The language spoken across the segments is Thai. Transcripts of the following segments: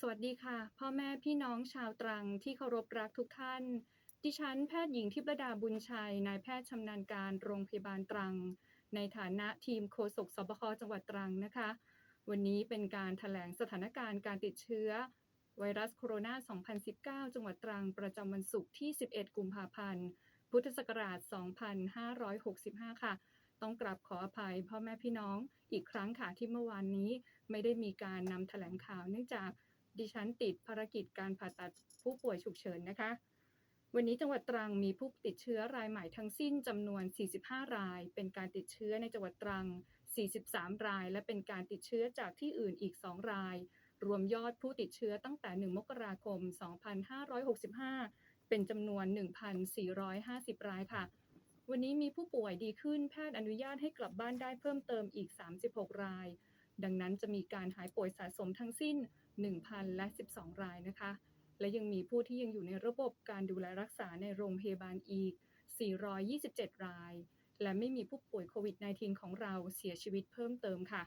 สวัสดีค่ะ พ่อแม่พี่น้องชาวตรังที่เคารพรักทุกท่าน ดิฉันแพทย์หญิงทิพดาบุญชัย นายแพทย์ชำนาญการโรงพยาบาลตรัง ในฐานะทีมโฆษกสบคจังหวัดตรังนะคะ วันนี้เป็นการถแถลงสถานการณ์การติดเชื้อ ไวรัสโคโรนา 2019 จังหวัดตรัง ประจำวันศุกร์ที่ 11 กุมภาพันธ์ พุทธศักราช 2565 ค่ะต้องกราบขออภัยพ่อแม่พี่น้องอีกครั้งค่ะที่เมื่อวานนี้ไม่ได้มีการนำแถลงข่าว เนื่องจาก ดิฉันติดภารกิจการผ่าตัดผู้ป่วยฉุกเฉินนะคะ วันนี้จังหวัดตรังมีผู้ติดเชื้อรายใหม่ทั้งสิ้นจำนวน 45 ราย เป็นการติดเชื้อในจังหวัดตรัง 43 ราย และเป็นการติดเชื้อจากที่อื่นอีก 2 ราย รวมยอดผู้ติดเชื้อตั้งแต่ 1 มกราคม 2565 เป็นจำนวน 1,450 รายค่ะ วันนี้มีผู้ป่วยดีขึ้นแพทย์อนุญาตให้กลับบ้านได้เพิ่มเติมอีก 36 ราย ดังนั้นจะมีการหายป่วยสะสมทั้งสิ้น 1,012 รายนะคะ และยังมีผู้ที่ยังอยู่ในระบบการดูแลรักษาในโรงพยาบาลอีก 427 ราย และไม่มีผู้ป่วยโควิด -19 ของเราเสียชีวิตเพิ่มเติมค่ะ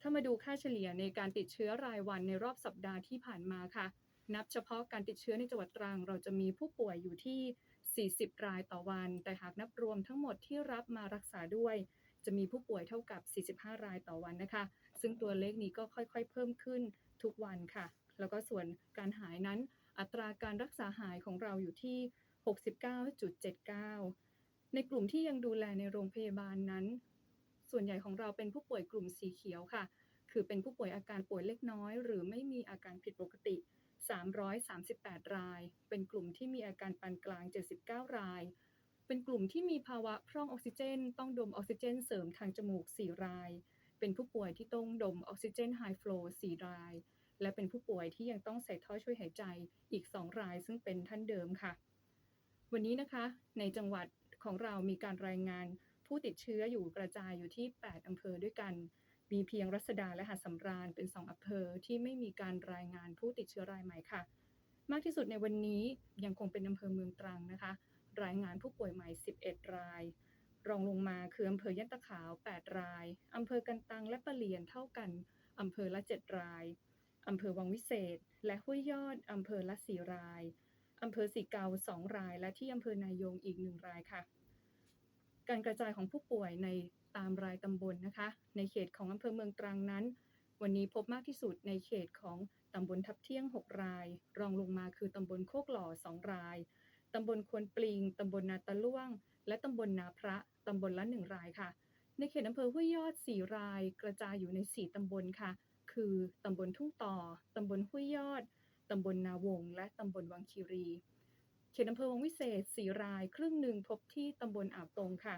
ถ้ามาดูค่าเฉลี่ยในการติดเชื้อรายวันในรอบสัปดาห์ที่ผ่านมาค่ะ นับเฉพาะการติดเชื้อในจังหวัดตรัง เราจะมีผู้ป่วยอยู่ที่ 40 รายต่อวัน แต่หากนับรวมทั้งหมดที่รับมารักษาด้วย จะมีผู้ป่วยเท่ากับ 45 รายต่อวันนะคะ ซึ่งตัวเลขนี้ก็ค่อยๆ เพิ่มขึ้นทุกวันค่ะ แล้วก็ส่วนการหายนั้น อัตราการรักษาหายของเราอยู่ที่ 69.79 ในกลุ่มที่ยังดูแลในโรงพยาบาลนั้น ส่วนใหญ่ของเราเป็นผู้ป่วยกลุ่มสีเขียวค่ะ คือเป็นผู้ป่วยอาการป่วยเล็กน้อย หรือไม่มีอาการผิดปกติ 338 ราย เป็นกลุ่มที่มีอาการปานกลาง 79 ราย เป็นกลุ่มที่มีภาวะพร่องออกซิเจน ต้องดมออกซิเจน เสริมทางจมูก 4 ราย เป็นผู้ป่วยที่ต้องดมออกซิเจนไฮฟลู4ราย และเป็นผู้ป่วยที่ยังต้องใส่ท่อช่วยหายใจอีก 2 ราย ซึ่งเป็นท่านเดิมค่ะ วันนี้นะคะ ในจังหวัดของเรามีการรายงานผู้ติดเชื้ออยู่กระจายอยู่ที่ 8 อำเภอด้วยกัน มีเพียงรัศดาและหาดสำราญเป็น 2 อำเภอที่ไม่มีการรายงานผู้ติดเชื้อรายใหม่ค่ะ มากที่สุดในวันนี้ยังคงเป็นอำเภอเมืองตรังนะคะ รายงานผู้ป่วยใหม่ 11 ราย รองลงมาคืออำเภอย่านตะขาว 8 ราย อำเภอกันตังและปะเหลียนเท่ากันอำเภอละ 7 ราย อำเภอวังวิเศษ และห้วยยอด อำเภอละ 4 ราย อำเภอสีเกา2 ราย และที่อำเภอนายงอีก 1 รายค่ะ การกระจายของผู้ป่วยในตามรายตำบลนะคะ ในเขตของอำเภอเมืองตรังนั้น วันนี้พบมากที่สุดในเขตของตำบลทับเที่ยง 6 ราย รองลงมาคือตำบลโคกหล่อ 2 ราย ตำบลควนปลิง ตำบลนาตะล่วง และตำบลนาพระ ตำบลละ1รายค่ะ ในเขตอำเภอห้วยยอด4ราย กระจายอยู่ใน4ตำบลค่ะ คือตำบลทุ่งต่อ ตำบลห้วยยอด ตำบลนาวง และตำบลวังคีรี เขตอำเภอวังวิเศษ4ราย ครึ่งหนึ่งพบที่ตำบลอ่าวตรงค่ะ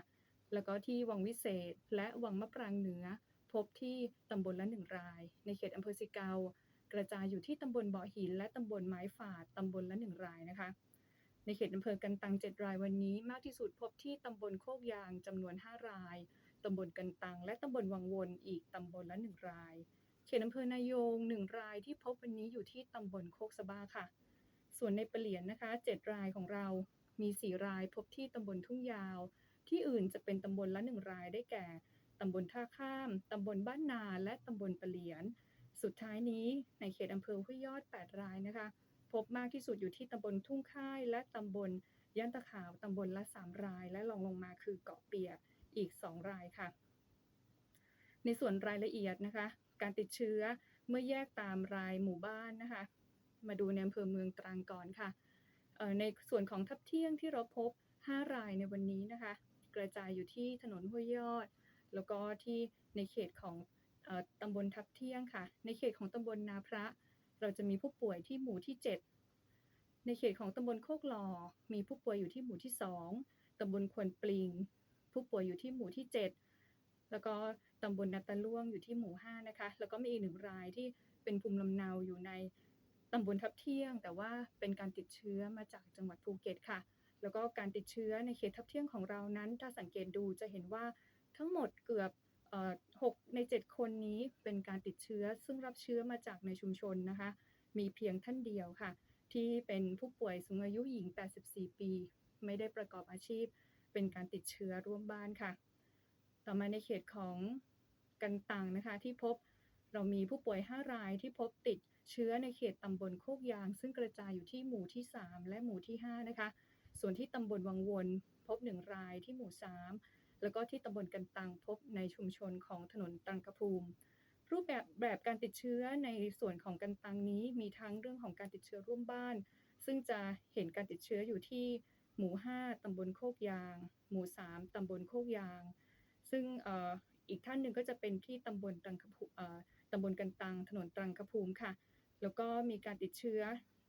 แล้วก็ที่วังวิเศษและวังมะปรางเหนือ พบที่ตำบลละ1ราย ในเขตอำเภอสิเกากระจายอยู่ที่ตำบลบาะหิน และตำบลไม้ฝาด ตำบลละ1รายนะคะ ในเขตอำเภอกันตัง 7 รายวันนี้ มากที่สุดพบที่ตำบลโคกยางจำนวน 5 ราย ตำบลกันตัง และตำบลวังวนอีกตำบลละ 1 ราย เขตอำเภอนายง 1 รายที่พบวันนี้อยู่ที่ตำบลโคกสะบ้าค่ะ ส่วนในปะเหลียนนะคะ 7 รายของเรา มี 4 รายพบที่ตำบลทุ่งยาว ที่อื่นจะเป็นตำบลละ 1 รายได้แก่ตำบลท่าข้าม ตำบลบ้านนา และตำบลปะเหลียน สุดท้ายนี้ในเขตอำเภอห้วยยอด 8 รายนะคะ พบมากที่สุดอยู่ที่ตำบลทุ่งค่าย และตำบลย่านตะขาวตำบลละ 3 ราย และรองลงมาคือเกาะเปียกอีก 2 รายค่ะ ในส่วนรายละเอียดนะคะ การติดเชื้อเมื่อแยกตามรายหมู่บ้านนะคะ มาดูในอำเภอเมืองตรังก่อนค่ะ ในส่วนของทับเที่ยงที่เราพบ 5 รายในวันนี้นะคะ กระจายอยู่ที่ถนนห้วยยอด แล้วก็ที่ในเขตของอตำบลทับเที่ยงค่ะ ในเขตของตำบลนาพระ เราจะมีผู้ป่วยที่หมู่ที่ 7 ในเขตของตำบลโคกหลอมีผู้ป่วยอยู่ที่หมู่ที่ 2 ตำบลควนปลิง ผู้ป่วยอยู่ที่หมู่ที่ 7 แล้วก็ตำบลนาตะล่วงอยู่ที่หมู่ 5 นะคะ แล้วก็มีอีกหนึ่งรายที่เป็นภูมิลำเนาอยู่ในตำบลทับเที่ยง แต่ว่าเป็นการติดเชื้อมาจากจังหวัดภูเก็ตค่ะ แล้วก็การติดเชื้อในเขตทับเที่ยงของเรานั้น ถ้าสังเกตดูจะเห็นว่าทั้งหมดเกือบ เอ่อ6ใน 7 คนนี้เป็นการติดเชื้อ ซึ่งรับเชื้อมาจากในชุมชนนะคะ มีเพียงท่านเดียวค่ะ ที่เป็นผู้ป่วยสูงอายุหญิง 84 ปี ไม่ได้ประกอบอาชีพ เป็นการติดเชื้อร่วมบ้านค่ะ ต่อมาในเขตของกันตังนะคะที่พบเรามีผู้ป่วย 5 รายที่พบติดเชื้อในเขตตำบลโคกยาง ซึ่งกระจายอยู่ที่หมู่ที่ 3 และหมู่ที่ 5 นะคะ ส่วนที่ตำบลวังวนพบ 1 รายที่หมู่ 3 แล้วก็ที่ตำบลกันตังพบในชุมชนของถนนตังกภูมิ รูปแบบแบบการติดเชื้อในส่วนของกันตังนี้มีทั้งเรื่องของการติดเชื้อร่วมบ้าน ซึ่งจะเห็นการติดเชื้ออยู่ที่หมู่ 5ตำบลโคกยาง หมู่ 3ตำบลโคกยาง ซึ่งอ,อ,อีกท่านหนึ่งก็จะเป็นที่ตำบลตรังกภูเอ่อตำบลกันตัง ถนนตรังกภูมิค่ะ แล้วก็มีการติดเชื้อ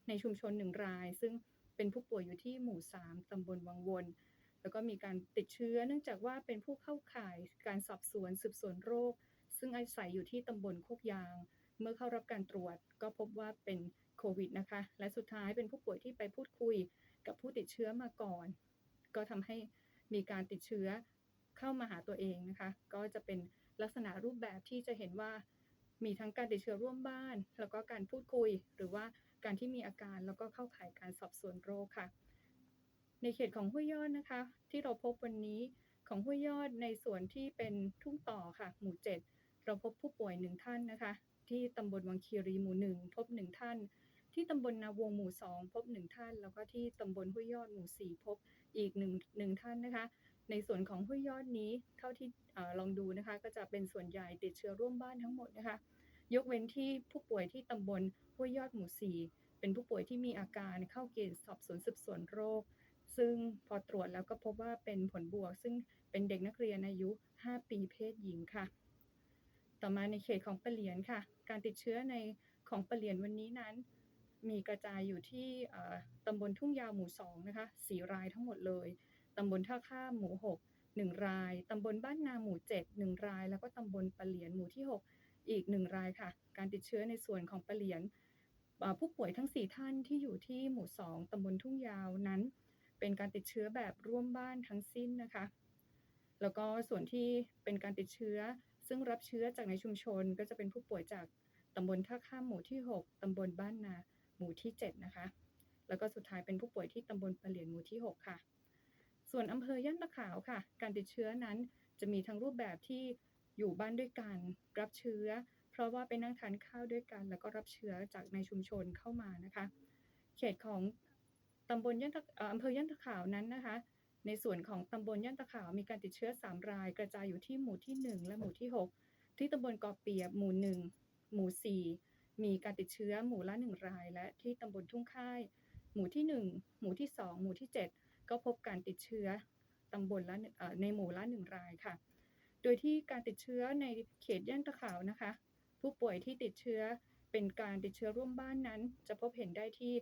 ในชุมชนหนึ่งราย ซึ่งเป็นผู้ป่วยอยู่ที่หมู่ 3ตำบลวังวน แล้วก็มีการติดเชื้อเนื่องจากว่าเป็นผู้เข้าข่ายการสอบสวนสืบสวนโรค ซึ่งอาศัยอยู่ที่ตำบลโคกยาง เมื่อเข้ารับการตรวจก็พบว่าเป็นโควิดนะคะ และสุดท้ายเป็นผู้ป่วยที่ไปพูดคุยกับผู้ติดเชื้อมาก่อน ก็ทำให้มีการติดเชื้อเข้ามาหาตัวเองนะคะ ก็จะเป็นลักษณะรูปแบบที่จะเห็นว่ามีทั้งการติดเชื้อร่วมบ้าน แล้วก็การพูดคุย หรือว่าการที่มีอาการแล้วก็เข้าข่ายการสอบสวนโรคค่ะ ในเขตของห้วยยอดนะคะ ที่เราพบวันนี้ของห้วยยอดในส่วนที่เป็นทุ่งต่อค่ะ หมู่ 7 เราพบผู้ป่วยหนึ่งท่านนะคะ ที่ตำบลวังคีรีหมู่หนึ่งพบหนึ่งท่าน ที่ตำบลนาวงหมู่2พบหนึ่งท่าน แล้วก็ที่ตำบลห้วยยอดหมู่4พบอีกหนึ่งหนึ่งท่านนะคะ ในส่วนของห้วยยอดนี้เท่าที่ลองดูนะคะ ก็จะเป็นส่วนใหญ่ติดเชื้อร่วมบ้านทั้งหมดนะคะ ยกเว้นที่ผู้ป่วยที่ตำบลห้วยยอดหมู่4เป็นผู้ป่วยที่มีอาการเข้าเกณฑ์สอบสวนสืบสวนโรค ซึ่งพอตรวจแล้วก็พบว่าเป็นผลบวก ซึ่งเป็นเด็กนักเรียนอายุ 5 ปีเพศหญิงค่ะ ต่อมาในเขตของปะเหลียนค่ะ การติดเชื้อในของปะเหลียนวันนี้นั้น มีกระจายอยู่ที่ตำบลทุ่งยาวหมู่2นะคะ4รายทั้งหมดเลย ตำบลท่าข้ามหมู่ 6 1 ราย ตำบลบ้านนาหมู่ 7 1 ราย แล้วก็ตำบลปะเหลียนหมู่ที่ 6 อีก 1 รายค่ะ การติดเชื้อในส่วนของปะเหลียนผู้ป่วยทั้ง 4 ท่านที่อยู่ที่หมู่ 2 ตำบลทุ่งยาวนั้น เป็นการติดเชื้อแบบร่วมบ้านทั้งสิ้นนะคะ แล้วก็ส่วนที่เป็นการติดเชื้อ ซึ่งรับเชื้อจากในชุมชน ก็จะเป็นผู้ป่วยจากตำบลท่าข้ามหมู่ที่ 6ตำบลบ้านนาหมู่ที่ 7 นะคะ แล้วก็สุดท้ายเป็นผู้ป่วยที่ตำบลปะเหลียนหมู่ที่ 6 ค่ะ ส่วนอำเภอย่านตะขาวค่ะ การติดเชื้อนั้นจะมีทั้งรูปแบบที่อยู่บ้านด้วยกัน รับเชื้อ เพราะว่าไปนั่งทานข้าวด้วยกัน แล้วก็รับเชื้อจากในชุมชนเข้ามานะคะ เขตของ ตำบลย่านอำเภอย่านตะขาวนั้นนะคะ ในส่วนของตำบลย่านตะขาวมีการติดเชื้อ 3 ราย กระจายอยู่ที่หมู่ที่ 1 และหมู่ที่ 6 ที่ตำบลกอเปียบหมู่ 1 หมู่ 4 มีการติดเชื้อหมู่ละ 1 ราย และที่ตำบลทุ่งค่าย หมู่ที่ 1 หมู่ที่ 2 หมู่ที่ 7 ก็พบการติดเชื้อตำบลละในหมู่ละ 1 รายค่ะ โดยที่การติดเชื้อในเขตย่านตะขาวนะคะ ผู้ป่วยที่ติดเชื้อเป็นการติดเชื้อร่วมบ้านนั้น จะพบเห็นได้ที่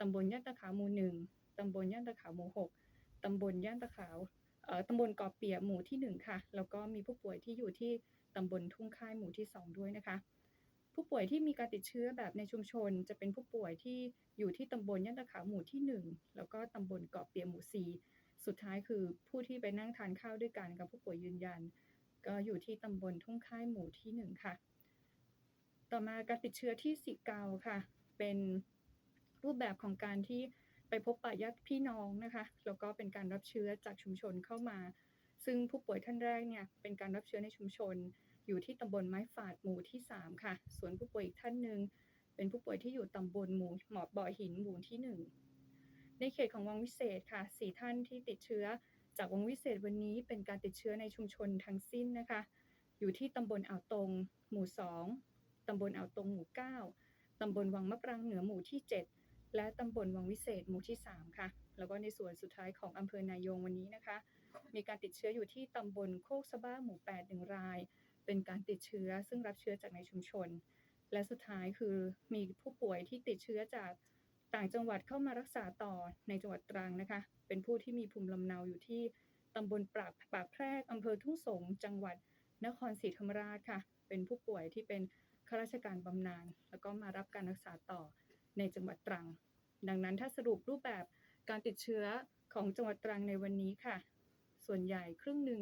ตำบลย่านตะขาวหมู่1ตำบลย่านตะขาวหมู่6ตำบลย่านตะขาวเอ่อตำบลกอเปียหมู่ที่1ค่ะแล้วก็มีผู้ป่วยที่อยู่ที่ตำบลทุ่งค่ายหมู่ที่ 2 ด้วยนะคะ ผู้ป่วยที่มีการติดเชื้อแบบในชุมชน จะเป็นผู้ป่วยที่อยู่ที่ตำบลย่านตะขาวหมู่ที่ 1 แล้วก็ตำบลเกาะเปียหมู่ 4 สุดท้ายคือผู้ที่ไปนั่งทานข้าวด้วยกันกับผู้ป่วยยืนยัน ก็อยู่ที่ตำบลทุ่งค่ายหมู่ที่ 1 ค่ะ ต่อมาการติดเชื้อที่สิเกาค่ะ เป็น รูปแบบของการที่ไปพบปะญาติพี่น้องนะคะแล้วก็เป็นการรับเชื้อจากชุมชนเข้ามา ซึ่งผู้ป่วยท่านแรกเนี่ยเป็นการรับเชื้อในชุมชน อยู่ที่ตำบลไม้ฝาดหมู่ที่ 3 ค่ะ ส่วนผู้ป่วยอีกท่านหนึ่งเป็นผู้ป่วยที่อยู่ตำบลหมู่หมอบบ่อหินหมู่ที่ 1 ในเขตของวังวิเศษค่ะสี่ท่านที่ติดเชื้อจากวังวิเศษวันนี้เป็นการติดเชื้อในชุมชนทั้งสิ้นนะคะ อยู่ที่ตำบลอ่าวตง หมู่ 2 ตำบลอ่าวตงหมู่ 9 ตำบลวังมะปรางเหนือหมู่ที่7 และตำบลวังวิเศษหมู่ที่ 3 ค่ะ แล้วก็ในส่วนสุดท้ายของอำเภอนายงวันนี้นะคะ มีการติดเชื้ออยู่ที่ตำบลโคกสะบ้าหมู่8 1ราย เป็นการติดเชื้อซึ่งรับเชื้อจากในชุมชน และสุดท้ายคือมีผู้ป่วยที่ติดเชื้อจากต่างจังหวัดเข้ามารักษาต่อในจังหวัดตรังนะคะ เป็นผู้ที่มีภูมิลำเนาอยู่ที่ตำบลปรากปากแพรกอำเภอทุ่งสง จังหวัดนครศรีธรรมราชค่ะ เป็นผู้ป่วยที่เป็นข้าราชการบำนาญแล้วก็มารับการรักษาต่อ ในจังหวัดตรัง ดังนั้นถ้าสรุปรูปแบบการติดเชื้อของจังหวัดตรังในวันนี้ค่ะ ส่วนใหญ่ครึ่งหนึ่ง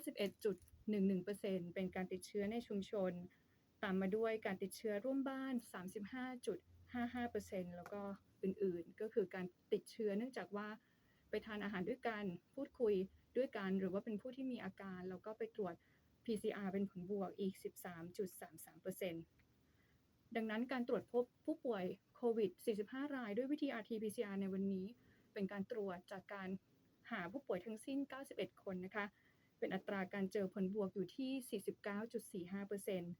51.11%เป็นการติดเชื้อในชุมชน ตามมาด้วยการติดเชื้อร่วมบ้าน 35.55%แล้วก็อื่นๆ ก็คือการติดเชื้อเนื่องจากว่าไปทานอาหารด้วยกัน พูดคุยด้วยกัน หรือว่าเป็นผู้ที่มีอาการ แล้วก็ไปตรวจ PCR เป็นผลบวกอีก 13.33% ดังนั้นการตรวจพบผู้ป่วยโควิด 45 รายด้วยวิธี RT-PCR ในวันนี้ เป็นการตรวจจากการหาผู้ป่วยทั้งสิ้น 91 คนนะคะ เป็นอัตราการเจอผลบวกอยู่ที่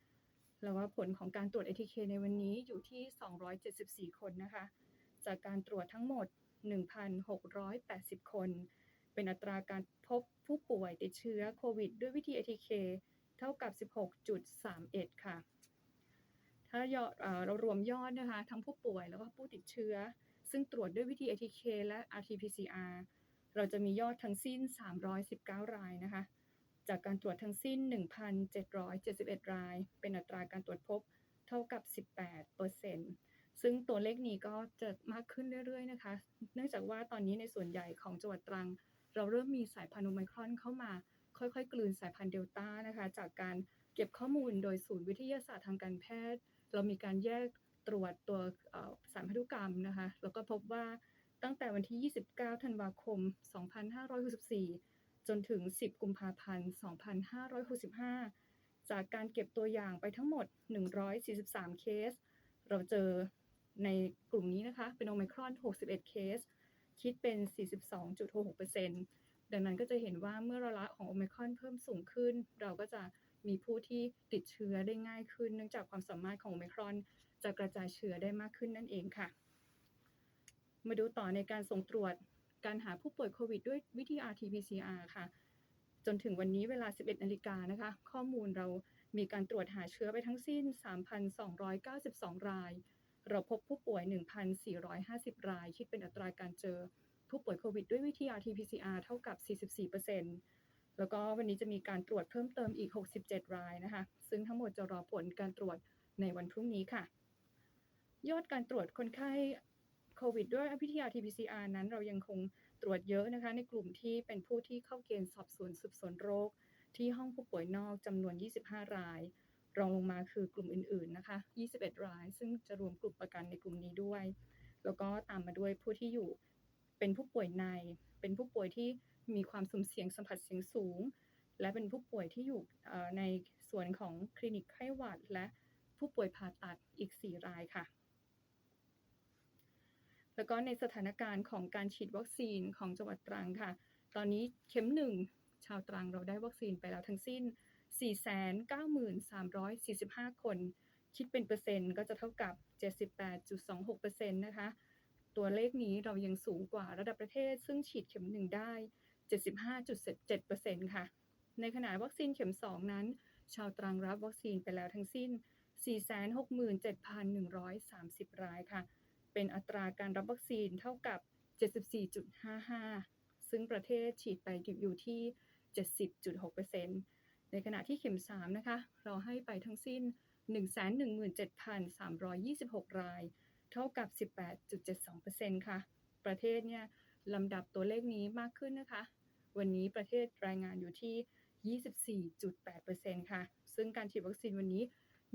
49.45%แล้วว่าผลของการตรวจ ATK ในวันนี้อยู่ที่ 274 คนนะคะ จากการตรวจทั้งหมด 1,680 คน เป็นอัตราการพบผู้ป่วยติดเชื้อโควิด ด้วยวิธี ATK เท่ากับ 16.31 ค่ะ ถ้ายอดเรารวมยอดนะคะ ทั้งผู้ป่วยแล้วก็ผู้ติดเชื้อ ซึ่งตรวจด้วยวิธี ATK และ RT-PCR เราจะมียอดทั้งสิ้น 319 รายนะคะ จากการตรวจทั้งสิ้น 1,771 ราย เป็นอัตราการตรวจพบเท่ากับ 18%ซึ่งตัวเลขนี้ก็จะมากขึ้นเรื่อยๆนะคะ เนื่องจากว่าตอนนี้ในส่วนใหญ่ของจังหวัดตรัง เราเริ่มมีสายพันธุ์โอไมครอนเข้ามา ค่อยๆ กลืนสายพันธุ์เดลต้านะคะ จากการเก็บข้อมูลโดยศูนย์วิทยาศาสตร์ทางการแพทย์ เรามีการแยกตรวจตัวสารพันธุกรรมนะคะแล้วก็พบว่าตั้งแต่วันที่ 29 ธันวาคม 2564 จนถึง 10 กุมภาพันธ์ 2565 จากการเก็บตัวอย่างไปทั้งหมด 143 เคส เราเจอในกลุ่มนี้นะคะ เป็นโอไมครอน 61 เคส คิดเป็น 42.66%ดังนั้นก็จะเห็นว่าเมื่อระละของโอไมครอนเพิ่มสูงขึ้น เราก็จะ มีผู้ที่ติดเชื้อได้ง่ายขึ้น เนื่องจากความสามารถของโอมครอนจะกระจายเชื้อได้มากขึ้นนั่นเองค่ะ มาดูต่อในการส่งตรวจการหาผู้ป่วยโควิดด้วยวิธี RT-PCR ค่ะ จนถึงวันนี้เวลา 11นาฬิกานะคะ ข้อมูลเรามีการตรวจหาเชื้อไปทั้งสิ้น 3,292 ราย เราพบผู้ป่วย 1,450 ราย คิดเป็นอัตราการเจอ ผู้ป่วยโควิดด้วยวิธี RT-PCR เท่ากับ 44% แล้วก็วันนี้จะมีการตรวจเพิ่มเติมอีก 67 รายนะคะ ซึ่งทั้งหมดจะรอผลการตรวจในวันพรุ่งนี้ค่ะ ยอดการตรวจคนไข้โควิดด้วยวิธี RT-PCR นั้นเรายังคงตรวจเยอะนะคะ ในกลุ่มที่เป็นผู้ที่เข้าเกณฑ์สอบสวนสืบสวนโรค ที่ห้องผู้ป่วยนอกจำนวน 25 ราย รองลงมาคือกลุ่มอื่นๆนะคะ 21 ราย ซึ่งจะรวมกลุ่มประกันในกลุ่มนี้ด้วย แล้วก็ตามมาด้วยผู้ที่อยู่เป็นผู้ป่วยใน เป็นผู้ป่วยที่ มีความสุ่มเสี่ยงสัมผัสเสี่ยงสูง และเป็นผู้ป่วยที่อยู่ในส่วนของคลินิกไข้หวัด และผู้ป่วยผ่าตัดอีก 4 รายค่ะ แล้วก็ในสถานการณ์ของการฉีดวัคซีนของจังหวัดตรังค่ะ ตอนนี้เข็มหนึ่งชาวตรังเราได้วัคซีนไปแล้วทั้งสิ้น 493,345 คน คิดเป็นเปอร์เซ็นต์ก็จะเท่ากับ 78.26%นะคะ ตัวเลขนี้เรายังสูงกว่าระดับประเทศ ซึ่งฉีดเข็มหนึ่งได้ 75.7%ค่ะ ในขณะวัคซีนเข็ม 2 นั้น ชาวตรังรับวัคซีนไปแล้วทั้งสิ้น 467,130 รายค่ะ เป็นอัตราการรับวัคซีนเท่ากับ 74.55 ซึ่งประเทศฉีดไปอยู่ที่ 70.6%ในขณะที่เข็ม 3 นะคะ เราให้ไปทั้งสิ้น 117,326 ราย เท่ากับ 18.72%ค่ะ ประเทศเนี่ยลำดับตัวเลขนี้มากขึ้นนะคะ วันนี้ประเทศรายงานอยู่ที่ 24.8%ค่ะ ซึ่งการฉีดวัคซีนวันนี้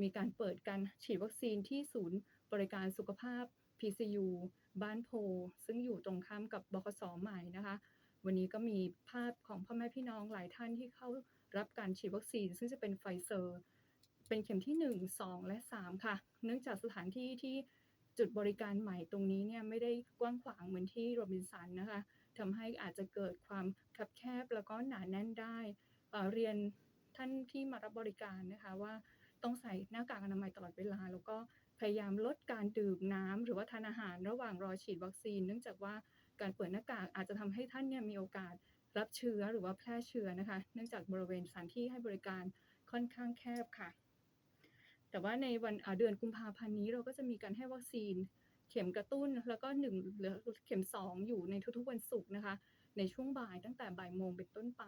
มีการเปิดการฉีดวัคซีนที่ศูนย์บริการสุขภาพ PCU บ้านโพ ซึ่งอยู่ตรงข้ามกับบกสใหม่นะคะ วันนี้ก็มีภาพของพ่อแม่พี่น้องหลายท่านที่เข้ารับการฉีดวัคซีน ซึ่งจะเป็นไฟเซอร์ เป็นเข็มที่ 1 2 และ 3 ค่ะ เนื่องจากสถานที่ที่จุดบริการใหม่ตรงนี้เนี่ยไม่ได้กว้างขวางเหมือนที่โรบินสันนะคะ ทำให้อาจจะเกิดความคับแคบแล้วก็หนาแน่นได้เเรียนท่านที่มารับบริการนะคะว่าต้องใส่หน้ากากอนามัยตลอดเวลา แล้วก็พยายามลดการดื่มน้ำหรือว่าทานอาหารระหว่างรอฉีดวัคซีน เนื่องจากว่าการเปิดหน้ากากอาจจะทำให้ท่านเนี่ยมีโอกาสรับเชื้อหรือว่าแพร่เชื้อนะคะ เนื่องจากบริเวณสถานที่ให้บริการค่อนข้างแคบค่ะ แต่ว่าในวันเดือนกุมภาพันธ์นี้เราก็จะมีการให้วัคซีน เข็มกระตุ้นแล้วก็หนึ่งหรือเข็มสองอยู่ในทุกๆวันศุกร์นะคะ ในช่วงบ่ายตั้งแต่บ่ายโมงเป็นต้นไป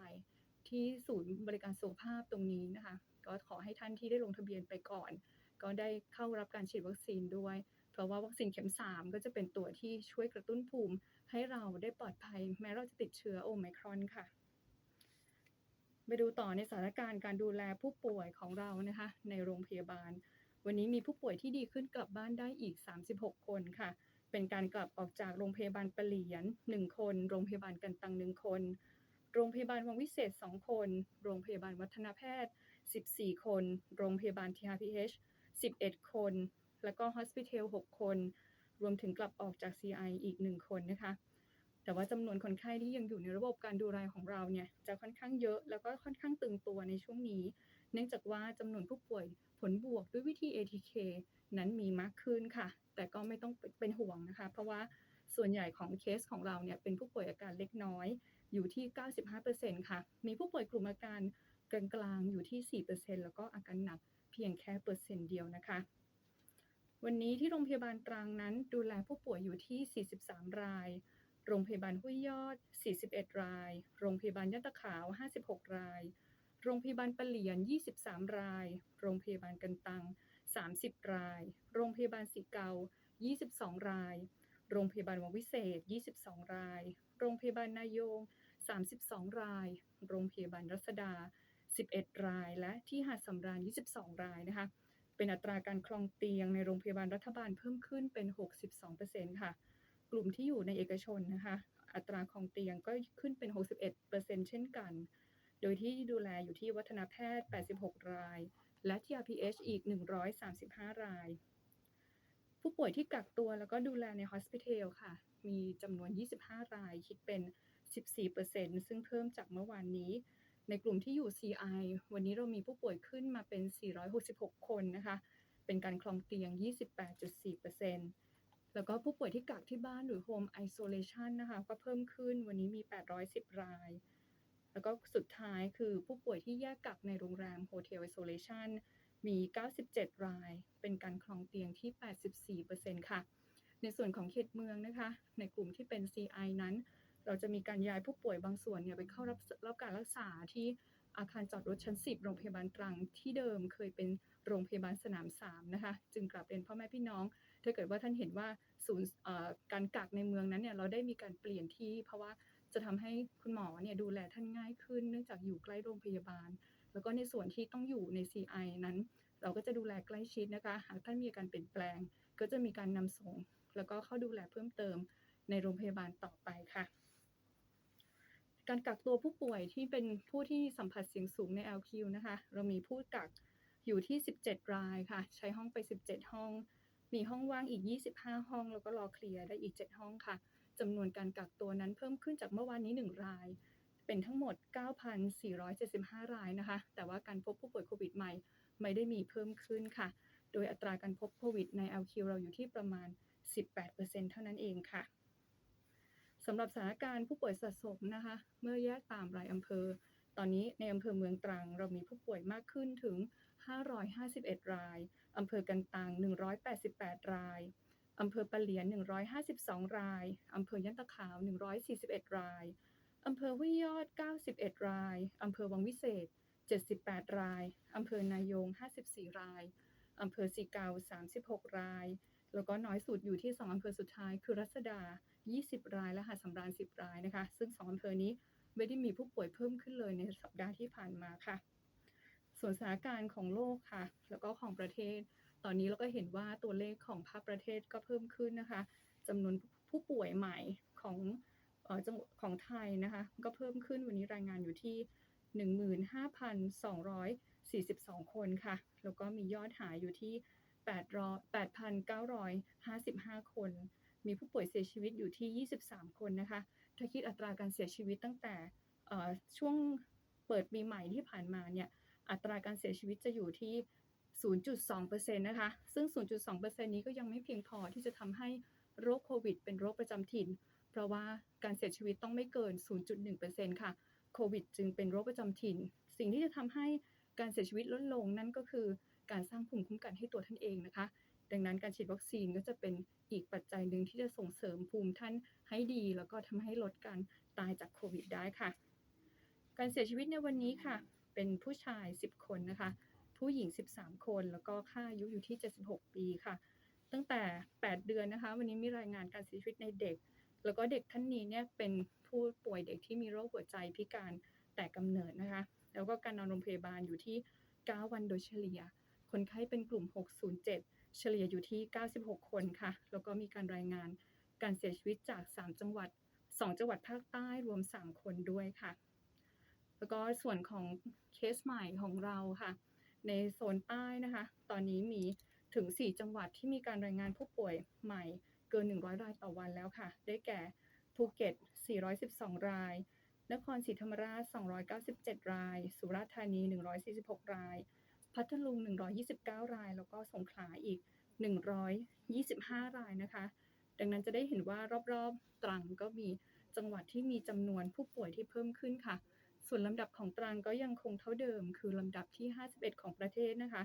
ที่ศูนย์บริการสุขภาพตรงนี้นะคะ ก็ขอให้ท่านที่ได้ลงทะเบียนไปก่อน ก็ได้เข้ารับการฉีดวัคซีนด้วย เพราะว่าวัคซีนเข็ม 3 ก็จะเป็นตัวที่ช่วยกระตุ้นภูมิ ให้เราได้ปลอดภัย แม้เราจะติดเชื้อโอไมครอนค่ะไปดูต่อในสถานการณ์การดูแลผู้ป่วยของเรานะคะ ในโรงพยาบาล วันนี้มีผู้ป่วยที่ดีขึ้นกลับบ้านได้อีก 36 คนค่ะ เป็นการกลับออกจากโรงพยาบาลปะเหลียน 1 คน โรงพยาบาลกันตัง1คน โรงพยาบาลวังวิเศษ 2 คน โรงพยาบาลวัฒนแพทย์ 14 คน โรงพยาบาล TRPH 11 คน แล้วก็ Hospital 6 คน รวมถึงกลับออกจาก CI อีก 1 คนนะคะ แต่ว่าจำนวนคนไข้ที่ยังอยู่ในระบบการดูแลของเราเนี่ยจะค่อนข้างเยอะ แล้วก็ค่อนข้างตึงตัวในช่วงนี้ เนื่องจากว่าจำนวนผู้ป่วย ผลบวกด้วยวิธี ATK นั้นมีมากขึ้นค่ะ แต่ก็ไม่ต้องเป็นห่วงนะคะ เพราะว่าส่วนใหญ่ของเคสของเราเนี่ยเป็นผู้ป่วยอาการเล็กน้อยอยู่ที่ 95%ค่ะ มีผู้ป่วยกลุ่มอาการกลางๆอยู่ที่ 4%แล้วก็อาการหนักเพียงแค่เปอร์เซ็นต์เดียวนะคะ วันนี้ที่โรงพยาบาลตรังนั้นดูแลผู้ป่วยอยู่ที่ 43 ราย โรงพยาบาลห้วยยอด 41 ราย โรงพยาบาลยะตะขาว 56 ราย โรงพยาบาลปะเหลียน 23 ราย โรงพยาบาลกันตัง 30 ราย โรงพยาบาลสีเกา 22 ราย โรงพยาบาลวังวิเศษ 22 ราย โรงพยาบาลนายง 32 ราย โรงพยาบาลรัศดา 11 ราย และที่หาดสำราญ 22 รายนะคะ เป็นอัตราการครองเตียงในโรงพยาบาลรัฐบาลเพิ่มขึ้นเป็น 62%ค่ะ กลุ่มที่อยู่ในเอกชนนะคะ อัตราครองเตียงก็ขึ้นเป็น 61%เช่นกัน โดยที่ดูแลอยู่ที่วัฒนแพทย์ 86 ราย และ TRPH อีก 135 ราย ผู้ป่วยที่กักตัวแล้วก็ดูแลใน Hospital ค่ะ มีจำนวน 25 ราย คิดเป็น 14%ซึ่งเพิ่มจากเมื่อวานนี้ ในกลุ่มที่อยู่ CI วันนี้เรามีผู้ป่วยขึ้นมาเป็น 466 คนนะคะ เป็นการครองเตียง 28.4%แล้วก็ผู้ป่วยที่กักที่บ้านหรือ Home Isolation นะคะ ก็เพิ่มขึ้น วันนี้มี 810 ราย แล้วก็สุดท้ายคือผู้ป่วยที่แยกกักในโรงแรม Hotel Isolation มี 97 ราย เป็นการครองเตียงที่ 84%ค่ะ ในส่วนของเขตเมืองนะคะ ในกลุ่มที่เป็น CI นั้น เราจะมีการย้ายผู้ป่วยบางส่วนเนี่ยไปเข้ารับรับการรักษาที่อาคารจอดรถชั้น 10 โรงพยาบาลตรังที่เดิมเคยเป็นโรงพยาบาลสนาม 3 นะคะ จึงกลับเรียนพ่อแม่พี่น้อง ถ้าเกิดว่าท่านเห็นว่าศูนย์การกักในเมืองนั้นเนี่ยเราได้มีการเปลี่ยนที่เพราะว่า จะทำให้คุณหมอเนี่ยดูแลท่านง่ายขึ้น เนื่องจากอยู่ใกล้โรงพยาบาล แล้วก็ในส่วนที่ต้องอยู่ใน CI นั้น เราก็จะดูแลใกล้ชิดนะคะหากท่านมีอาการเปลี่ยนแปลง ก็จะมีการนำส่ง แล้วก็เข้าดูแลเพิ่มเติมในโรงพยาบาลต่อไปค่ะ การกักตัวผู้ป่วยที่เป็นผู้ที่สัมผัสเสี่ยงสูงใน LQ นะคะ เรามีผู้กักอยู่ที่ 17 รายค่ะ ใช้ห้องไป 17 ห้อง มีห้องว่างอีก 25 ห้อง แล้วก็รอเคลียร์ได้อีก 7 ห้องค่ะ จำนวนการกักตัวนั้นเพิ่มขึ้นจากเมื่อวานนี้ 1 ราย เป็นทั้งหมด 9,475 รายนะคะ แต่ว่าการพบผู้ป่วยโควิดใหม่ ไม่ได้มีเพิ่มขึ้นค่ะ โดยอัตราการพบโควิดใน LQ เราอยู่ที่ประมาณ 18%เท่านั้นเองค่ะสำหรับสถานการณ์ผู้ป่วยสะสมนะคะ เมื่อแยกตามรายอำเภอ ตอนนี้ในอำเภอเมืองตรังเรามีผู้ป่วยมากขึ้นถึง 551 ราย อำเภอกันตัง 188 ราย อำเภอปะเหลียน 152 ราย อำเภอยะตะขาว 141 ราย อำเภอห้วยยอด 91 ราย อำเภอวังวิเศษ 78 ราย อำเภอนายง 54 ราย อำเภอสีเกา 36 ราย แล้วก็น้อยสุดอยู่ที่ 2 อำเภอสุดท้ายคือรัศดา 20 ราย และหาดสำราญ 10 รายนะคะ ซึ่ง 2 อำเภอนี้ไม่ได้มีผู้ป่วยเพิ่มขึ้นเลยในสัปดาห์ที่ผ่านมาค่ะ ส่วนสถานการณ์ของโลกค่ะ แล้วก็ของประเทศ ตอนนี้เราก็เห็นว่าตัวเลขของภาพประเทศก็เพิ่มขึ้นนะคะจำนวนผู้ป่วยใหม่ของจังหวัดของไทยนะคะก็เพิ่มขึ้นวันนี้รายงานอยู่ที่ 15,242 คนค่ะ แล้วก็มียอดหายอยู่ที่8,955 คน มีผู้ป่วยเสียชีวิตอยู่ที่ 23 คนนะคะ ถ้าคิดอัตราการเสียชีวิตตั้งแต่ช่วงเปิดปีใหม่ที่ผ่านมาเนี่ย อัตราการเสียชีวิตจะอยู่ที่ 0.2%นะคะ ซึ่ง 0.2%นี้ก็ยังไม่เพียงพอที่จะทำให้โรคโควิด เป็นโรคประจำถิ่น เพราะว่าการเสียชีวิตต้องไม่เกิน 0.1%ค่ะ โควิด จึงเป็นโรคประจำถิ่น สิ่งที่จะทำให้การเสียชีวิตลดลงนั่นก็คือ การสร้างภูมิคุ้มกันให้ตัวท่านเองนะคะ ดังนั้นการฉีดวัคซีนก็จะเป็นอีกปัจจัยหนึ่งที่จะส่งเสริมภูมิท่านให้ดี แล้วก็ทำให้ลดการตายจากโควิดได้ค่ะ การเสียชีวิตในวันนี้ค่ะ เป็นผู้ชาย 10 คนนะคะ ผู้หญิง 13 คน แล้วก็ค่าอายุอยู่ที่ 76 ปีค่ะ ตั้งแต่ 8 เดือนนะคะ วันนี้มีรายงานการเสียชีวิตในเด็ก แล้วก็เด็กท่านนี้เนี่ยเป็นผู้ป่วยเด็กที่มีโรคหัวใจพิการแต่กำเนิดนะคะ แล้วก็การนอนโรงพยาบาลอยู่ที่ 9 วันโดยเฉลี่ย คนไข้เป็นกลุ่ม 607 เฉลี่ยอยู่ที่ 96 คนค่ะ แล้วก็มีการรายงานการเสียชีวิตจาก 3 จังหวัด 2 จังหวัดภาคใต้รวม 3 คนด้วยค่ะ แล้วก็ส่วนของเคสใหม่ของเราค่ะ ในโซนใต้นะคะ ตอนนี้มีถึง 4 จังหวัดที่มีการรายงานผู้ป่วยใหม่เกิน 100 รายต่อวันแล้วค่ะ ได้แก่ภูเก็ต 412 ราย นครศรีธรรมราช 297 ราย สุราษฎร์ธานี 146 ราย พัทลุง 129 ราย แล้วก็สงขลาอีก 125 รายนะคะ ดังนั้นจะได้เห็นว่ารอบๆตรังก็มีจังหวัดที่มีจำนวนผู้ป่วยที่เพิ่มขึ้นค่ะ ส่วนลำดับของตรังก็ยังคงเท่าเดิม คือลำดับที่ 51 ของประเทศนะคะ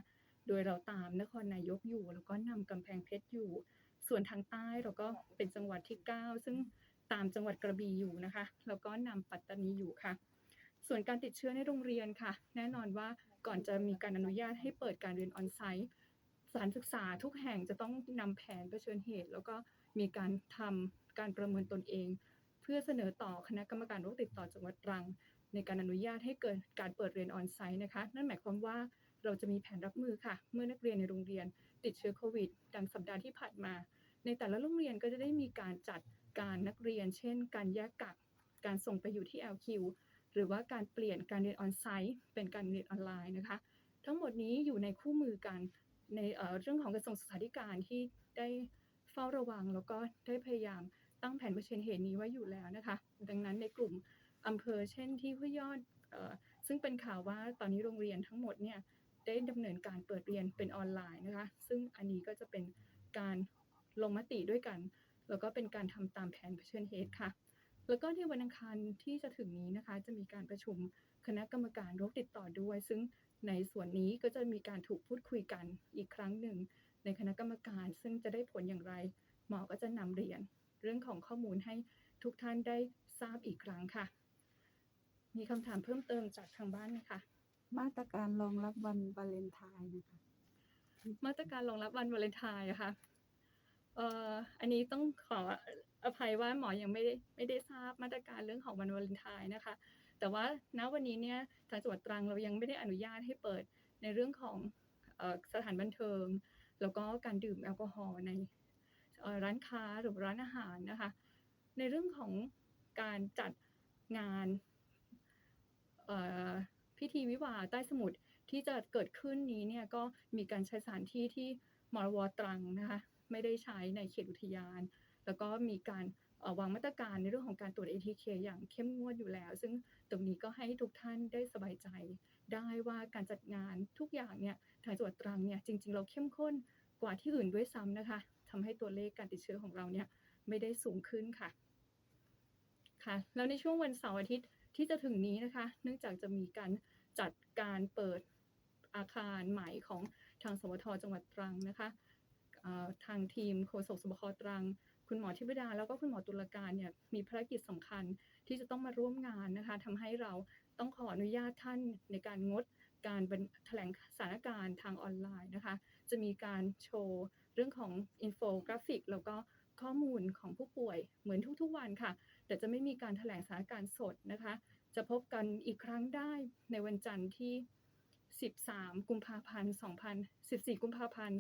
โดยเราตามนครนายกอยู่ แล้วก็นำกำแพงเพชรอยู่ ส่วนทางใต้เราก็เป็นจังหวัดที่ 9 ซึ่งตามจังหวัดกระบี่อยู่นะคะ แล้วก็นำปัตตานีอยู่ค่ะ ส่วนการติดเชื้อในโรงเรียนค่ะ แน่นอนว่าก่อนจะมีการอนุญาตให้เปิดการเรียนออนไซต์สถานศึกษาทุกแห่งจะต้องนำแผนเผชิญเหตุ แล้วก็มีการทำการประเมินตนเอง เพื่อเสนอต่อคณะกรรมการโรคติดต่อจังหวัดตรัง ในการอนุญาตให้เกิดการเปิดเรียนออนไซต์นะคะ นั่นหมายความว่าเราจะมีแผนรับมือค่ะ เมื่อนักเรียนในโรงเรียน ติดเชื้อโควิด ดังสัปดาห์ที่ผ่านมา ในแต่ละโรงเรียนก็จะได้มีการจัดการนักเรียน เช่น การแยกกัก การส่งไปอยู่ที่ LQ หรือว่าการเปลี่ยนการเรียนออนไซต์เป็นการเรียนออนไลน์นะคะ ทั้งหมดนี้อยู่ในคู่มือกันในเเรื่องของกระทรวงศึกษาธิการที่ได้เฝ้าระวังแล้วก็ได้พยายามตั้งแผนเผชิญเหตุนี้ไว้อยู่แล้วนะคะ ดังนั้นในกลุ่ม อำเภอเช่นที่ห้วยยอดซึ่งเป็นข่าวว่าตอนนี้โรงเรียนทั้งหมดเนี่ยได้ดำเนินการเปิดเรียนเป็นออนไลน์นะคะ ซึ่งอันนี้ก็จะเป็นการลงมติด้วยกัน แล้วก็เป็นการทำตามแผนเผชิญเหตุค่ะ แล้วก็ในวันอังคารที่จะถึงนี้นะคะ จะมีการประชุมคณะกรรมการโรคติดต่อด้วย ซึ่งในส่วนนี้ก็จะมีการถูกพูดคุยกันอีกครั้งหนึ่ง ในคณะกรรมการ ซึ่งจะได้ผลอย่างไร หมอก็จะนำเรียน เรื่องของข้อมูลให้ทุกท่านได้ทราบอีกครั้งค่ะ มีคำถามเพิ่มเติมจากทางบ้านไหมคะมาตรการรองรับวันวาเลนไทน์นะคะ มาตรการรองรับวันวาเลนไทน์อะค่ะเอ่ออันนี้ต้องขออภัยว่าหมอยังไม่ได้ไม่ได้ทราบมาตรการเรื่องของวันวาเลนไทน์นะคะ แต่ว่าณวันนี้เนี่ยทางจังหวัดตรังเรายังไม่ได้อนุญาตให้เปิดในเรื่องของเอ่อสถานบันเทิง แล้วก็การดื่มแอลกอฮอล์ในเอ่อร้านค้าหรือร้านอาหารนะคะ ในเรื่องของการจัดงานเอ่อ พิธีวิวาใต้สมุทรที่จะเกิดขึ้นนี้เนี่ยก็มีการใช้สถานที่ที่มรวตรังนะคะไม่ได้ใช้ในเขตอุทยาน แล้วก็มีการวางมาตรการในเรื่องของการตรวจ ATK อย่างเข้มงวดอยู่แล้ว ซึ่งตรงนี้ก็ให้ทุกท่านได้สบายใจ ได้ว่าการจัดงานทุกอย่างเนี่ยทางจังหวัดตรังเนี่ยจริง ๆ เราเข้มข้นกว่าที่อื่นด้วยซ้ำนะคะทำให้ตัวเลขการติดเชื้อของเราเนี่ยไม่ได้สูงขึ้นค่ะค่ะ แล้วในช่วงวันเสาร์อาทิตย์ ที่จะถึงนี้นะคะ เนื่องจากจะมีการจัดการเปิดอาคารใหม่ของทางสวทจังหวัดตรังนะคะทางทีมโฆษกสบคตรัง คุณหมอทิพดาแล้วก็คุณหมอตุลการเนี่ยมีภารกิจสำคัญที่จะต้องมาร่วมงานนะคะทำให้เราต้องขออนุญาตท่านในการงดการแถลงสถานการณ์ทางออนไลน์นะคะ จะมีการโชว์เรื่องของอินโฟกราฟิก แล้วก็ ข้อมูลของผู้ป่วยเหมือนทุกๆวันค่ะ แต่จะไม่มีการแถลงสถานการณ์สดนะคะ จะพบกันอีกครั้งได้ในวันจันทร์ที่ 13 กุมภาพันธ์ 2014 กุมภาพันธ์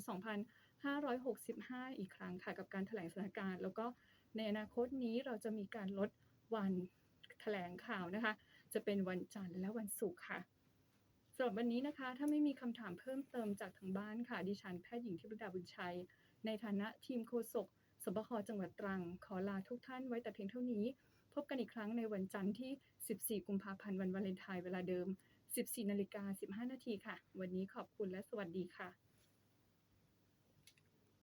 2565 อีกครั้งค่ะ กับการแถลงสถานการณ์ แล้วก็ในอนาคตนี้เราจะมีการลดวันแถลงข่าวนะคะ จะเป็นวันจันทร์และวันศุกร์ค่ะสำหรับวันนี้นะคะ ถ้าไม่มีคำถามเพิ่มเติมจากทางบ้านค่ะ ดิฉันแพทย์หญิงทิพดาบุญชัย ในฐานะทีมโฆษก บคจังหวัดตรัง ขอลาทุกท่านไว้แต่เพียงเท่านี้ พบกันอีกครั้งในวันจันทร์ที่ 14 กุมภาพันธ์วันวาเลนไทน์เวลาเดิม 14นาฬิกา15 นาทีค่ะ วันนี้ขอบคุณและสวัสดีค่ะ